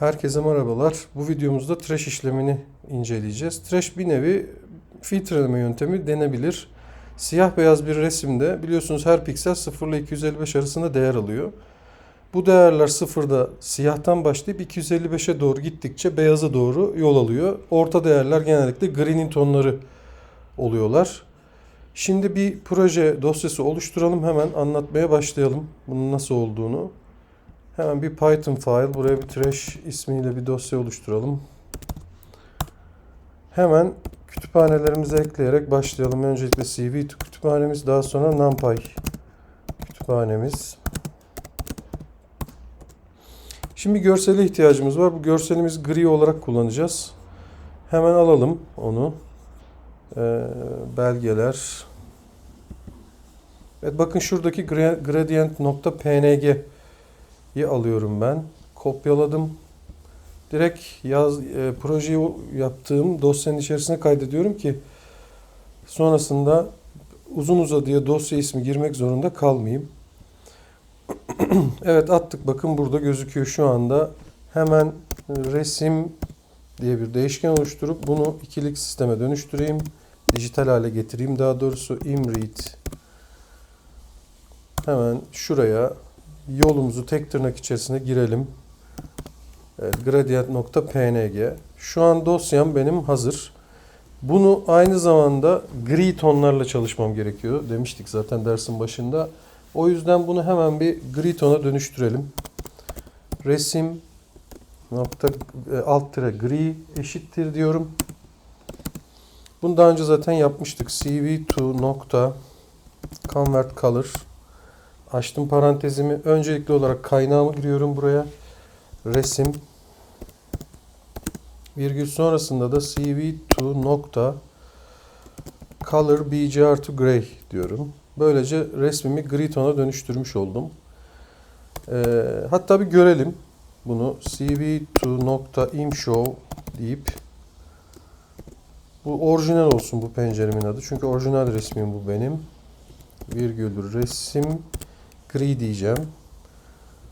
Herkese merhabalar. Bu videomuzda trash işlemini inceleyeceğiz. Trash bir nevi filtreleme yöntemi denebilir. Siyah beyaz bir resimde biliyorsunuz her piksel 0 ile 255 arasında değer alıyor. Bu değerler sıfırda siyahtan başlayıp 255'e doğru gittikçe beyaza doğru yol alıyor. Orta değerler genellikle gri'nin tonları oluyorlar. Şimdi bir proje dosyası oluşturalım hemen anlatmaya başlayalım bunun nasıl olduğunu. Hemen bir Python file, buraya bir trash ismiyle bir dosya oluşturalım. Hemen kütüphanelerimizi ekleyerek başlayalım. Öncelikle CV2 kütüphanemiz, daha sonra NumPy kütüphanemiz. Şimdi görsele ihtiyacımız var. Bu görselimiz gri olarak kullanacağız. Hemen alalım onu. Ee, belgeler. Evet bakın şuradaki gra- gradient.png alıyorum ben. Kopyaladım. Direkt yaz e, projeyi yaptığım dosyanın içerisine kaydediyorum ki sonrasında uzun uzadıya dosya ismi girmek zorunda kalmayayım. evet attık. Bakın burada gözüküyor şu anda. Hemen resim diye bir değişken oluşturup bunu ikilik sisteme dönüştüreyim. Dijital hale getireyim. Daha doğrusu imread hemen şuraya yolumuzu tek tırnak içerisine girelim. Gradient.png. Şu an dosyam benim hazır. Bunu aynı zamanda gri tonlarla çalışmam gerekiyor. Demiştik zaten dersin başında. O yüzden bunu hemen bir gri tona dönüştürelim. Resim nokta e, alt tire gri eşittir diyorum. Bunu daha önce zaten yapmıştık. cv2 nokta convert color Açtım parantezimi. Öncelikli olarak kaynağımı giriyorum buraya. Resim. Virgül sonrasında da cv2 nokta color bgr to gray diyorum. Böylece resmimi gri tona dönüştürmüş oldum. Ee, hatta bir görelim bunu. cv2 nokta imshow deyip bu orijinal olsun bu penceremin adı. Çünkü orijinal resmim bu benim. Virgül resim gri diyeceğim.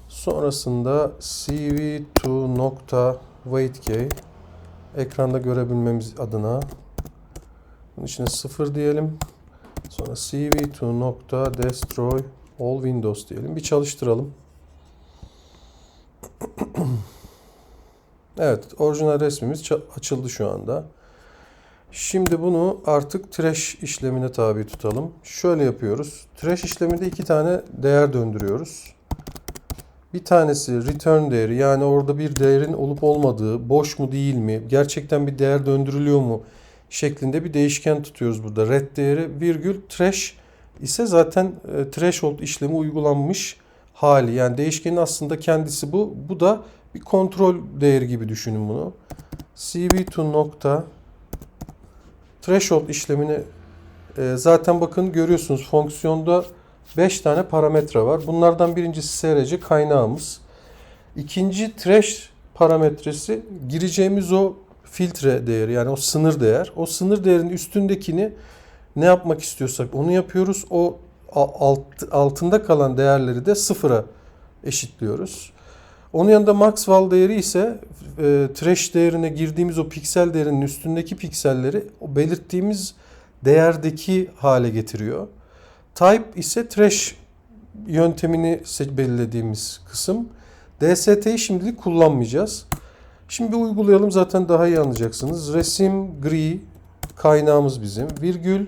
Sonrasında cv2 nokta weightkey ekranda görebilmemiz adına bunun içine 0 diyelim. Sonra cv2 nokta destroy all windows diyelim. Bir çalıştıralım. evet, orijinal resmimiz açıldı şu anda. Şimdi bunu artık trash işlemine tabi tutalım. Şöyle yapıyoruz. Trash işleminde iki tane değer döndürüyoruz. Bir tanesi return değeri yani orada bir değerin olup olmadığı, boş mu değil mi, gerçekten bir değer döndürülüyor mu şeklinde bir değişken tutuyoruz burada. Red değeri virgül trash ise zaten e, threshold işlemi uygulanmış hali. Yani değişkenin aslında kendisi bu. Bu da bir kontrol değeri gibi düşünün bunu. cv2 nokta threshold işlemini e, zaten bakın görüyorsunuz fonksiyonda 5 tane parametre var. Bunlardan birincisi SRC kaynağımız. İkinci thresh parametresi gireceğimiz o filtre değeri yani o sınır değer. O sınır değerinin üstündekini ne yapmak istiyorsak onu yapıyoruz. O alt, altında kalan değerleri de sıfıra eşitliyoruz. Onun yanında max val değeri ise e, trash değerine girdiğimiz o piksel değerinin üstündeki pikselleri o belirttiğimiz değerdeki hale getiriyor. Type ise trash yöntemini belirlediğimiz kısım. DST'yi şimdilik kullanmayacağız. Şimdi bir uygulayalım zaten daha iyi anlayacaksınız. Resim gri kaynağımız bizim. Virgül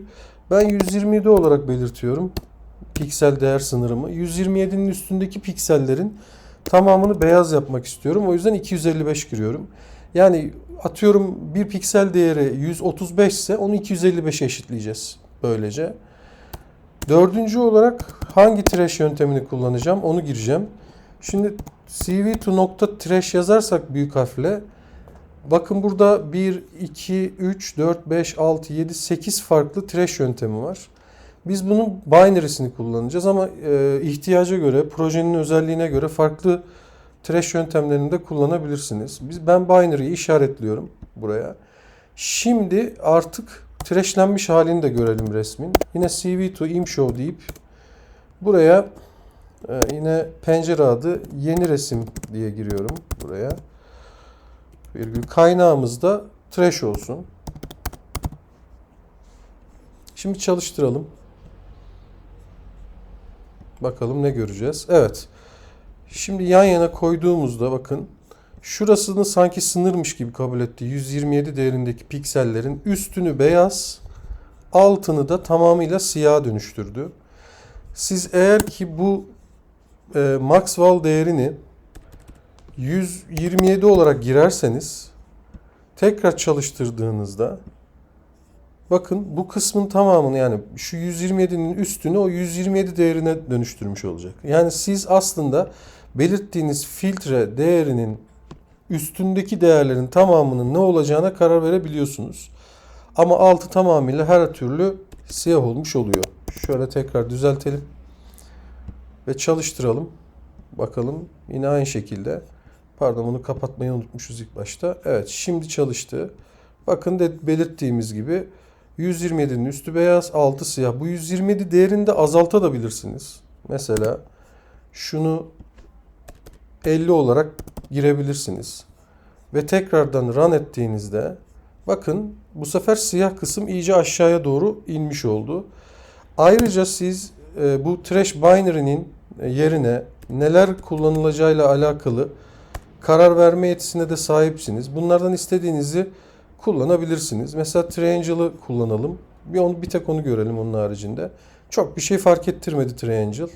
ben 127 olarak belirtiyorum. Piksel değer sınırımı. 127'nin üstündeki piksellerin tamamını beyaz yapmak istiyorum. O yüzden 255 giriyorum. Yani atıyorum bir piksel değeri 135 ise onu 255'e eşitleyeceğiz böylece. Dördüncü olarak hangi trash yöntemini kullanacağım onu gireceğim. Şimdi cv2 nokta trash yazarsak büyük harfle bakın burada 1, 2, 3, 4, 5, 6, 7, 8 farklı trash yöntemi var. Biz bunun binary'sini kullanacağız ama e, ihtiyaca göre, projenin özelliğine göre farklı trash yöntemlerini de kullanabilirsiniz. Biz ben binary'yi işaretliyorum buraya. Şimdi artık trashlenmiş halini de görelim resmin. Yine cv2 imshow deyip buraya e, yine pencere adı yeni resim diye giriyorum buraya. virgül kaynağımız da trash olsun. Şimdi çalıştıralım. Bakalım ne göreceğiz. Evet. Şimdi yan yana koyduğumuzda bakın şurasını sanki sınırmış gibi kabul etti. 127 değerindeki piksellerin üstünü beyaz, altını da tamamıyla siyah dönüştürdü. Siz eğer ki bu e, Maxwell değerini 127 olarak girerseniz tekrar çalıştırdığınızda bakın bu kısmın tamamını yani şu 127'nin üstünü o 127 değerine dönüştürmüş olacak. Yani siz aslında belirttiğiniz filtre değerinin üstündeki değerlerin tamamının ne olacağına karar verebiliyorsunuz. Ama altı tamamıyla her türlü siyah olmuş oluyor. Şöyle tekrar düzeltelim ve çalıştıralım. Bakalım yine aynı şekilde. Pardon bunu kapatmayı unutmuşuz ilk başta. Evet şimdi çalıştı. Bakın de belirttiğimiz gibi 127'nin üstü beyaz, altı siyah. Bu 127 değerini de azaltabilirsiniz. Mesela şunu 50 olarak girebilirsiniz. Ve tekrardan run ettiğinizde bakın bu sefer siyah kısım iyice aşağıya doğru inmiş oldu. Ayrıca siz e, bu trash binary'nin yerine neler kullanılacağıyla alakalı karar verme yetisine de sahipsiniz. Bunlardan istediğinizi kullanabilirsiniz. Mesela Triangle'ı kullanalım. Bir onu bir tek onu görelim onun haricinde. Çok bir şey fark ettirmedi Triangle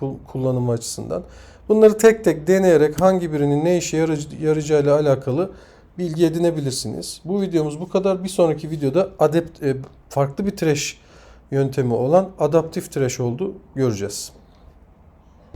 kul- kullanımı açısından. Bunları tek tek deneyerek hangi birinin ne işe yarayacağıyla alakalı bilgi edinebilirsiniz. Bu videomuz bu kadar. Bir sonraki videoda adept, e, farklı bir trash yöntemi olan adaptif trash oldu göreceğiz.